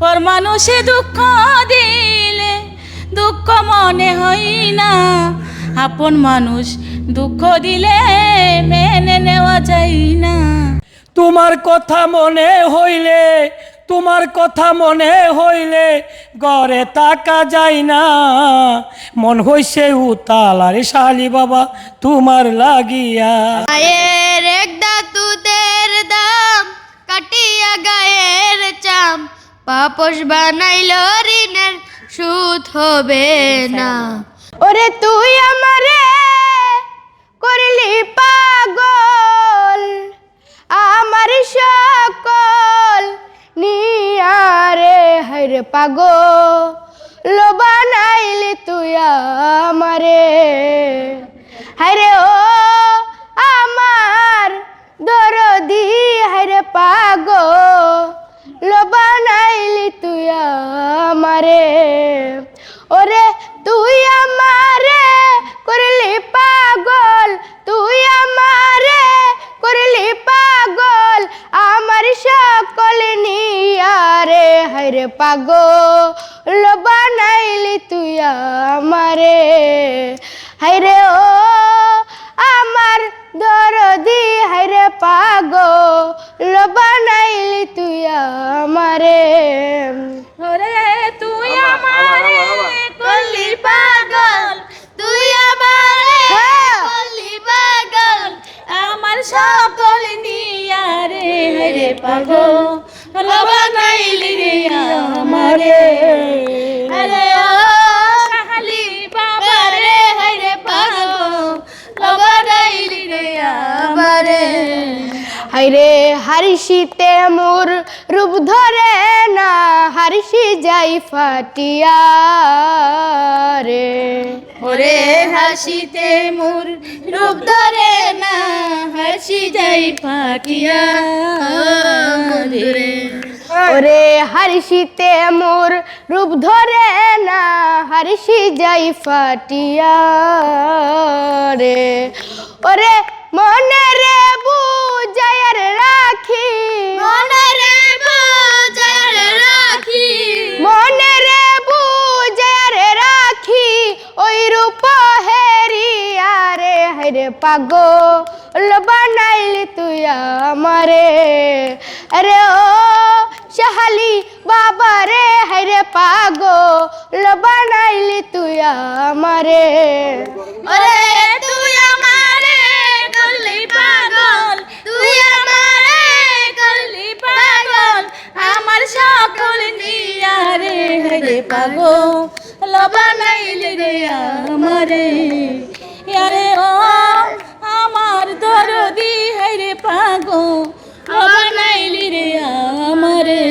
পর মানুষে দুঃখ দিলে দুঃখ মনে হয় না আপন মানুষ দুঃখ দিলে মেনে নেওয়া যায় না তোমার কথা মনে হইলে তোমার কথা মনে হইলে গড়ে তাকা যায় না মন হইছে উতাল আরে শালি বাবা তোমার লাগিয়া। গায়ের এক দাতুদের দাম কাটিয়া পাপস বানাইল ঋণের সুদ হবে না। ওরে তুই আমারে করলি পাগল, আমার সকল নিয়ারে হরে পাগল বানাইলি তুই আমারে। হরে ও আমার দরদি হরে পাগো বানাইলি তুই আমারে? ওরে তুই আমারে করলি পাগল, তুই আমারে করলি পাগল, আমার সকল নিয়ারে। হরে পাগল বানাইলি তুই আমারে। হাইরে ও আমার দরদি হাইরে পাগল বানাইলি তুই আমারে। রে পাগল বানাইলি রে আমারে। আরে ও খালি বাবা রে রে পাগল বানাইলি রে আমারে। হাইরে হারিসিতে মোর রূপ ধরে না হারিসি যাই ফাটিয়া রে। ওরে হাসিতে মোর রূপ ধরে না হাসি যাই ফাটিয়া রে। ওরে হারিসিতে মোর রূপ ধরে না হারিসি যাই ফাটিয়া রে। ওরে মনে রে বুঝায়ার রাখি। মনে রে বুঝার রাখি। মনে রে বুঝায়ার রাখি। ওই রূপ হেরিয়া রে হরে পাগল বানাইলি তুই আমারে। আরে ও শাহালি বাবা রে হরে পাগল বানাইলি তুই আমারে। ওরে তুই আমারে করলি পাগল তুই আমারে করলি পাগল আমার সকল নিয়ারে রে পাগল বানাইলি রে আমারে। আরে ও আমার দরদি রে পাগল বানাইলি রে আমারে।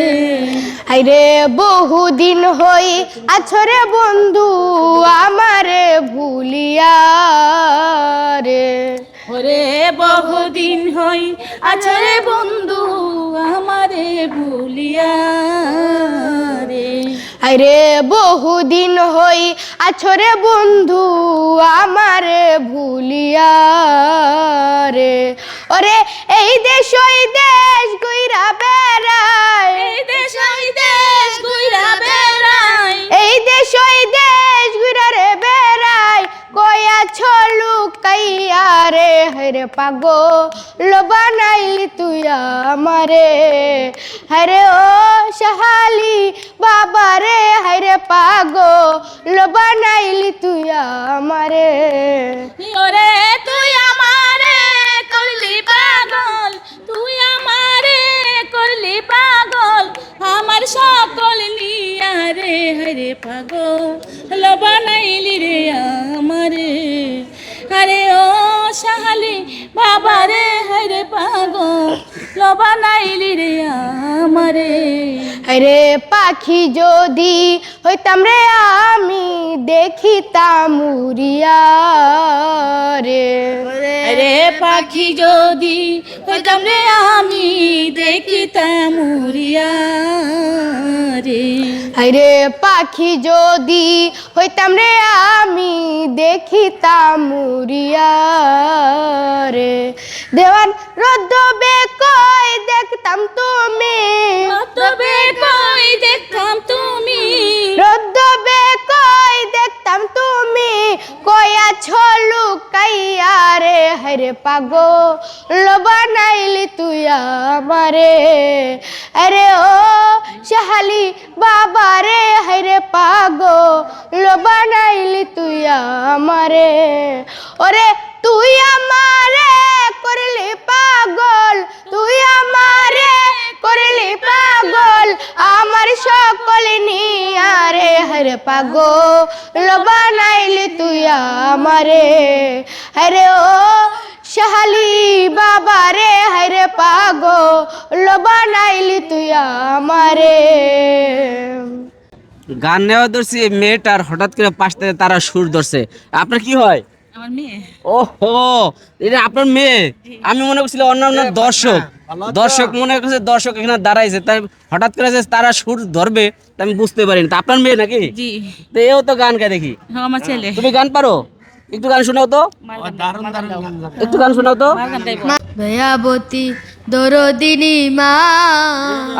বহুদিন হই আছরে বন্ধু আমারে ভুলিয়া রে। ওরে বহুদিন হই আছরে বন্ধু আমারে ভুলিয়া হাইরে বহুদিন হই আছরে বন্ধু আমার ভুলিয়া রে। ওরে এই দেশ, ওই দেশ গুইরা বেড়ায় পাগো বানাইলি তুই আমারে। হরে ও সাহালি বাবা রে হরে পাগো বানাইলি তুই আমারে। ওরে তুই আমারে করলি পাগল, তুই আমারে করলি পাগল, আমার সকল লিয়া রে হরে পাগল। বানাইলি রে আমারে। রে পাখি যদি হইতাম রে আমি দেখিতাম উড়িয়া রে রে পাখি যদি হইতাম রে আমি দেখিতাম উড়িয়া রে আরে পাখি যদি হইতাম রে আমি দেখিতাম উড়িয়া রে। দেওয়ান রোদ্দ বেকই দেখতাম তুমি। বেকই দেখতাম তুমি। রোদ্দ বেকই দেখতাম তুমি। কয়া ছলু বানাইলি তুই আমারে। আরে ও শাহালি বাবা রে হাইরে পাগো বানাইলি তুই আমারে। ওরে তুই আমারে করলি পাগল, তুই আমারে করলি পাগল, আমার সকল নিয়ারে হরে পাগল বানাইলি তুই আমারে। হরে ও শাহালি বাবা রে হরে পাগল বানাইলি তুই আমারে। গান নেওয়া ধরছি এই মেয়েটার হঠাৎ করে পাশ থেকে তারা সুর ধরছে। আপনার কি হয়? আমার মেয়ে। ওহো এটা আপনার মেয়ে? আমি মনে করছিল অন্যান্য দর্শক। দর্শক মনে করছে দর্শক এখানে দাঁড়াইছে তাই হঠাৎ করে যে তারা সুর ধরবে তা আমি বুঝতে পারিনি। তা আপনার মেয়ে নাকি? জি। তো এও তো গান গায় দেখি। ও আমার ছেলে। তুমি গান পারো? একটু গান শোনাও তো। একটু গান শোনাও তো। দয়াবতী দরদিনী মা।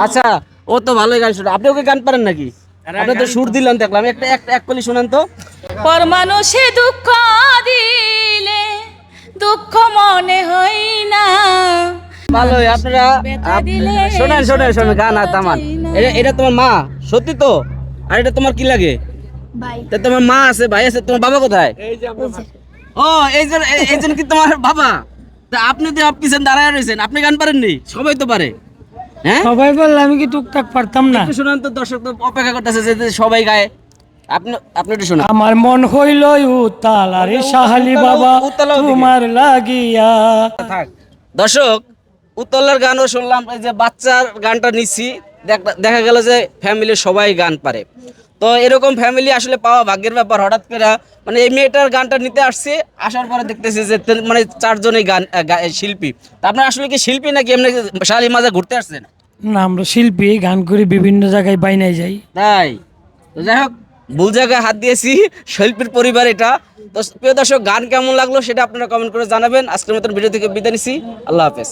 আচ্ছা ও তো ভালোই গান শোনা আপনি ওকে গান পারেন নাকি? আপনি তো সুর দিলেন দেখলাম। একটা একটা এক কলি শোনান তো। পর মানুষে দুঃখ দিলে দুঃখ মনে হয় না। ভালোই আপনারা শোনেন শোনেন শোনেন গান আর তামান এটা এটা তোমার মা সত্যি তো? আর এটা তোমার কি লাগে? তা তোমার মা আছে ভাই আছে তোমার বাবা কোথায়? ও এই যে এই- এই জন্য কি তোমার বাবা? তা আপনি তো পিছনে দাঁড়ায় রয়েছেন আপনি গান পারেননি? সবাই তো পারে। হ্যাঁ? সবাই বললে আমি কি টুকটাক পারতাম না? একটু শোনান তো দর্শক তো অপেক্ষা করতেছে যে যে সবাই গায়। আপনি আপনি একটু শোনান। আমার মন হইল উতাল আরে শাহালি বাবা তোমার লাগিয়া। দর্শক উত্তলার গানও শুনলাম এই যে বাচ্চার গানটা নিচ্ছি। দেখ- দেখা গেল যে ফ্যামিলির সবাই গান পারে। তো এরকম ফ্যামিলি আসলে পাওয়া ভাগ্যের ব্যাপার। হঠাৎ করে মানে এই মেয়েটার গানটা নিতে আসছে আসার পরে দেখতেছি যে মানে চারজনই গান শিল্পী। তা আপনার আসলে কি শিল্পী নাকি এমনি শালি মাজা ঘুরতে আসছেন? না আমরা শিল্পী গান করি বিভিন্ন জায়গায় বাইনাই যাই। তাই? তো যাই হোক ভুল জায়গায় হাত দিয়েছি শিল্পীর পরিবার এটা। তো প্রিয় দর্শক গান কেমন লাগল সেটা আপনারা কমেন্ট করে জানাবেন। আজকের মতন ভিডিও থেকে বিদায় নিছি। আল্লাহ হাফেজ।